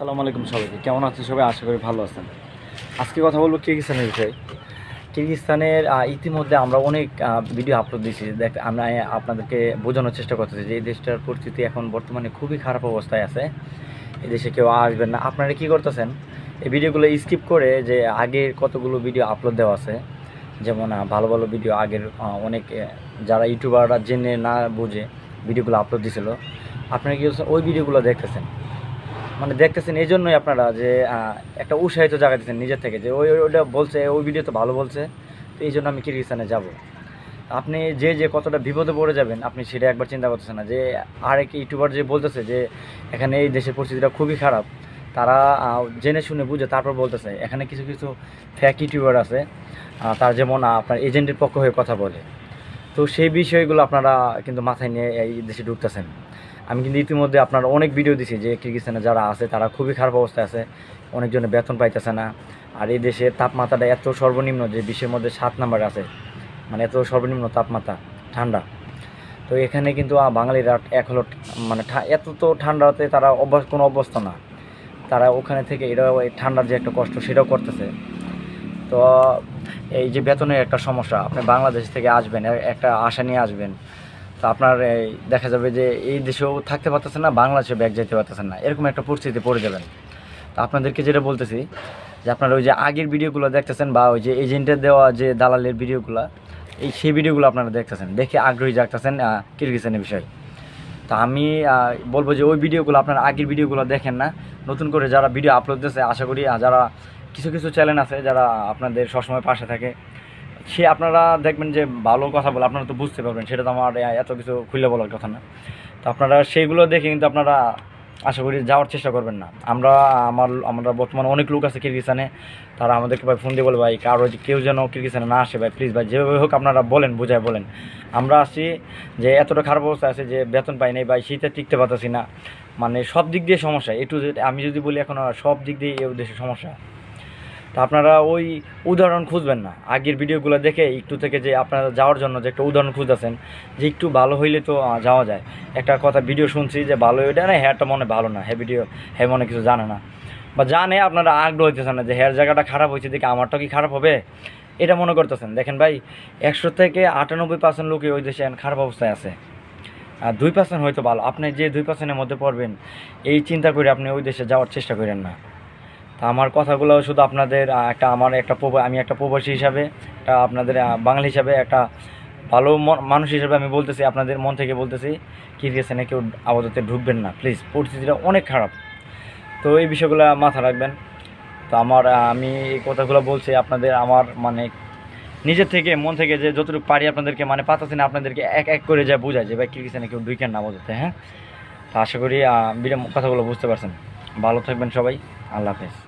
আসসালামু আলাইকুম সবাইকে। কেমন আছেন সবাই? আশা করি ভালো আছেন। আজকে কথা বলব কিরগিস্তানের বিষয়ে। কিরগিস্তানের ইতিমধ্যে আমরা অনেক ভিডিও আপলোড দিয়েছি। দেখ, আমরা আপনাদেরকে বোঝানোর চেষ্টা করতেছি যে এই দেশটার পরিস্থিতি এখন বর্তমানে খুবই খারাপ অবস্থায় আছে। এই দেশে কেউ আসবেন না। আপনারা কি করতেছেন? এই ভিডিওগুলো স্কিপ করে যে আগের কতগুলো ভিডিও আপলোড দেওয়া আছে, যেমন ভালো ভালো ভিডিও আগের অনেক যারা ইউটিউবাররা জেনে না বুঝে ভিডিওগুলো আপলোড দিছিল আপনারা কি ওই ভিডিওগুলো দেখতেছেন? মানে দেখতেছেন এই জন্যই আপনারা যে একটা উৎসাহিত জায়গা দিচ্ছেন নিজের থেকে, যে ওই, ওই- ওইটা বলছে, ওই ভিডিও তো ভালো বলছে, তো এই জন্য আমি কিরগিস্তানে যাব? আপনি যে যে কতটা বিপদে পড়ে যাবেন, আপনি সেটা একবার চিন্তা করতেছেন না, যে আরেক ইউটিউবার যে বলতেছে যে, এখানে এই দেশের পরিস্থিতিটা খুবই খারাপ, তারা জেনে শুনে বুঝে তারপর বলতেছে, এখানে কিছু কিছু ফ্যাক ইউটিউবার আছে তার যেমন আপনার এজেন্টের পক্ষ হয়ে কথা বলে। তো সেই বিষয়গুলো আপনারা কিন্তু মাথায় নিয়ে এই দেশে ঢুকতেছেন। আমি কিন্তু ইতিমধ্যে আপনার অনেক ভিডিও দিছি যে কিরগিস্তানে যারা আছে, তারা খুবই খারাপ অবস্থায় আছে, অনেকজনে বেতন পাইতেছে না। আর এই দেশের তাপমাত্রাটা এত সর্বনিম্ন যে বিশ্বের মধ্যে সাত নাম্বার আছে মানে এত সর্বনিম্ন তাপমাত্রা, ঠান্ডা। তো এখানে কিন্তু বাঙালিরা এক হলো মানে এত তো ঠান্ডাতে তারা অভ্যাস, কোনো অভ্যস্ত না। তারা ওখানে থেকে এটা ঠান্ডার যে একটা কষ্ট, সেটাও করতেছে। তো এই যে বেতনের একটা সমস্যা, আপনি বাংলাদেশ থেকে আসবেন একটা আশা নিয়ে আসবেন। তো আপনার দেখা যাবে যে এই দেশেও থাকতে পারতেছেন না বাংলাদেশে ব্যাগ যেতে পারতেছেন না। এরকম একটা পরিস্থিতি পড়ে যাবেন। তো আপনাদেরকে যেটা বলতেছি, যে আপনারা ওই যে আগের ভিডিওগুলো দেখতেছেন বা ওই যে এজেন্টের দেওয়া যে দালালের ভিডিওগুলো, এই সেই ভিডিওগুলো আপনারা দেখতেছেন। দেখে আগ্রহী জাগতেছেন কিরগিস্তানের বিষয়ে। তো আমি বলব যে ওই ভিডিওগুলো আপনারা আগের ভিডিওগুলো দেখেন না। নতুন করে যারা ভিডিও আপলোড দিয়েছে, আশা করি যারা কিছু কিছু চ্যানেল আছে যারা আপনাদের সবসময় পাশে থাকে। সে আপনারা দেখবেন যে ভালো কথা বলে আপনারা তো বুঝতে পারবেন, সেটা তো আমার এত কিছু খুলে বলার কথা না। তো আপনারা সেইগুলো দেখে কিন্তু আপনারা আশা করি যাওয়ার চেষ্টা করবেন না। আমরা, আমার, আমরা বর্তমানে অনেক লোক আছে কিরগিস্তানে তারা আমাদেরকে ভাই ফোন দিয়ে বলে, ভাই, কারও কেউ যেন কিরগিস্তানে না আসে, ভাই প্লিজ ভাই, যেভাবে হোক আপনারা বলেন, বুঝায় বলেন। আমরা আসি যে এতটা খারাপ অবস্থা আছে যে বেতন পাই নাই, ভাই, শীতে টিকতে পারতেছি না। মানে সব দিক দিয়ে সমস্যা একটু আমি যদি বলি এখন সব দিক দিয়ে এই দেশে সমস্যা। তা আপনারা ওই উদাহরণ খুঁজবেন না। আগের ভিডিওগুলো দেখে একটু থেকে যে আপনারা যাওয়ার জন্য যে একটা উদাহরণ খুঁজতেছেন, যে একটু ভালো হইলে তো যাওয়া যায়। একটা কথা ভিডিও শুনছি যে ভালো এটা না, হ্যারটা মনে ভালো না হ্যাঁ ভিডিও হ্যাঁ মনে কিছু জানে না। বা জানে আপনারা আগ্রহ হইতেছেন না যে হেয়ার জায়গাটা খারাপ হয়েছে দেখে আমারটা কি খারাপ হবে? এটা মনে করতেছেন। দেখেন ভাই, একশো থেকে আটানব্বই পার্সেন্ট লোকে ওই দেশে খারাপ অবস্থায় আছে। আর দুই পার্সেন্ট হয়তো ভালো। আপনি যে দুই পার্সেন্টের মধ্যে পড়বেন, এই চিন্তা করে আপনি ওই দেশে যাওয়ার চেষ্টা করেন না। তা আমার কথাগুলো শুধু আপনাদের একটা আমার একটা আমি একটা প্রবাসী হিসাবে, একটা আপনাদের বাঙালি হিসাবে, একটা ভালো মানুষ হিসাবে আমি বলতেছি, আপনাদের মন থেকে বলতেছি কিরগিস্তানে কেউ আপাতত ঢুকবেন না প্লিজ পরিস্থিতিটা অনেক খারাপ। তো এই বিষয়গুলো মাথা রাখবেন। তো আমার আমি এই কথাগুলো বলছি, আপনাদের আমার মানে নিজের থেকে, মন থেকে যে যতটুকু পারি আপনাদেরকে মানে পাতাছি না আপনাদেরকে এক এক করে যা বোঝায় যে, ভাই কিরগিস্তানে কেউ ঢুকেন না বলতে হ্যাঁ? তো আশা করি কথাগুলো বুঝতে পারছেন। ভালো থাকবেন সবাই। আল্লাহ হাফেজ।